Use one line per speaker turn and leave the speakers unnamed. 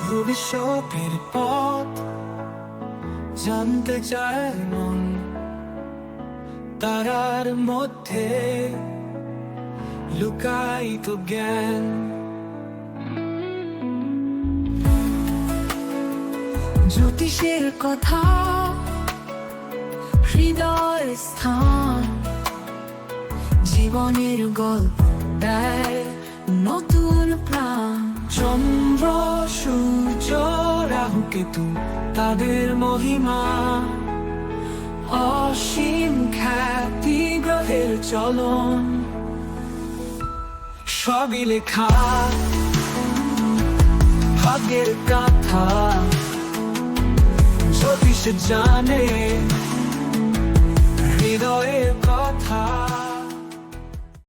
ভবিষ্যতের পথ জানতে তারার মধ্যে লুকায়িত জ্ঞান। জ্যোতিষের কথা হৃদয় স্থান জীবনের গল্প দেয়। চন্দ্র, সূর্য কেতু, তাদের মহিমা। অসীম খ্যাতি গ্রহের চলন। সবই লেখা। ভাগ্যের কথা জ্যোতিষ জানে।